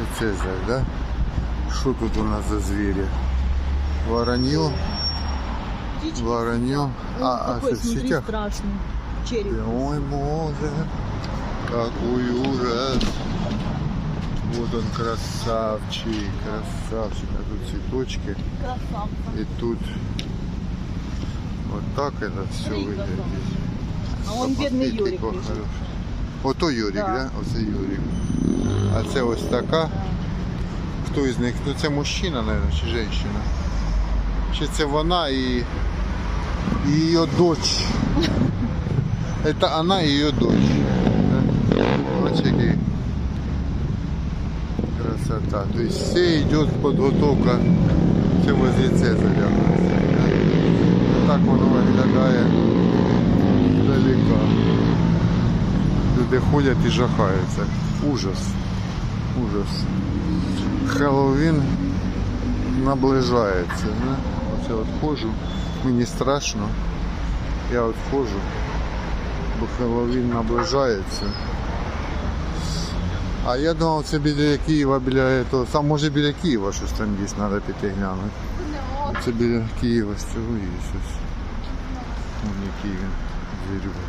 Це Цезарь, да? Що тут у нас за звірі? Вороньо, Птички. вороньо. А, а в сетях? страшный. Череп. Ой, боже, какой ужас. Вот он красавчик, красавчик. А тут цветочки. Красавца. И тут вот так это все выглядит. А он бедный Юрик хороший. Ото Юрик, да. Да. Оце Юрик. А це ось така. Хто із них? Ну це мужчина, мабуть, чи жінка? Чи це вона і, і її дочь. Это она и ее дочь. Вот який красота. То есть все идет подготовка це возле Цезаря. Так воно виглядає здалека. Люди ходять і жахаються. Ужас. Ужас. Хеллоуін наближається. Да? Оце от ходжу. Мені страшно. Я от ходжу, бо Хеллоуін наближається. А я думав, це біля Києва, біля того. Сам може біля Києва щось там десь треба піти глянути. Це біля Києва з цього є щось. Вон який він звірюга.